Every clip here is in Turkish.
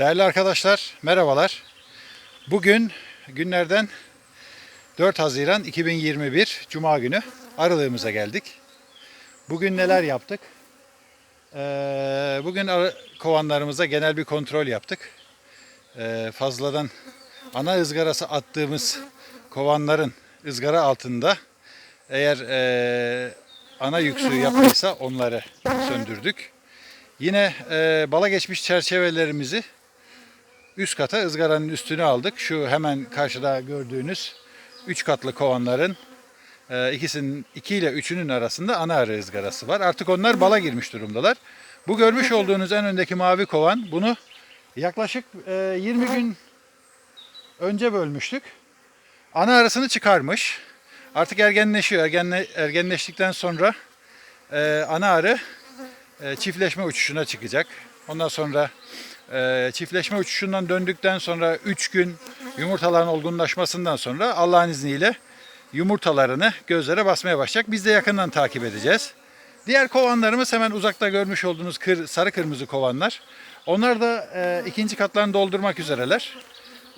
Değerli arkadaşlar, merhabalar. Bugün günlerden 4 Haziran 2021 Cuma günü aralığımıza geldik. Bugün neler yaptık? Ee, bugün arı- kovanlarımıza genel bir kontrol yaptık. Ee, fazladan ana ızgarası attığımız kovanların ızgara altında eğer ee, ana yüksüğü yaptıysa onları söndürdük. Yine ee, bala geçmiş çerçevelerimizi üst kata ızgaranın üstüne aldık. Şu hemen karşıda gördüğünüz üç katlı kovanların e, ikisinin iki ile üçünün arasında ana arı ızgarası var. Artık onlar bala girmiş durumdalar. Bu görmüş olduğunuz en öndeki mavi kovan bunu yaklaşık e, 20 gün önce bölmüştük. Ana arasını çıkarmış. Artık ergenleşiyor. Ergenle, ergenleştikten sonra e, ana arı e, çiftleşme uçuşuna çıkacak. Ondan sonra e, çiftleşme uçuşundan döndükten sonra 3 gün yumurtaların olgunlaşmasından sonra Allah'ın izniyle yumurtalarını gözlere basmaya başlayacak. Biz de yakından takip edeceğiz. Diğer kovanlarımız hemen uzakta görmüş olduğunuz kır, sarı kırmızı kovanlar. Onlar da e, ikinci katlarını doldurmak üzereler.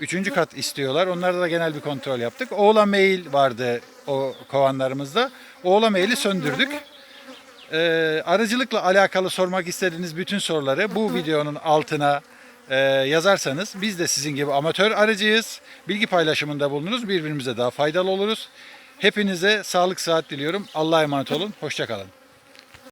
Üçüncü kat istiyorlar. Onlarda da genel bir kontrol yaptık. Oğla mail vardı o kovanlarımızda. Oğla maili söndürdük. Ee, arıcılıkla alakalı sormak istediğiniz bütün soruları bu videonun altına e, yazarsanız biz de sizin gibi amatör arıcıyız. Bilgi paylaşımında bulunuruz. Birbirimize daha faydalı oluruz. Hepinize sağlık saat diliyorum. Allah'a emanet olun. Hoşçakalın.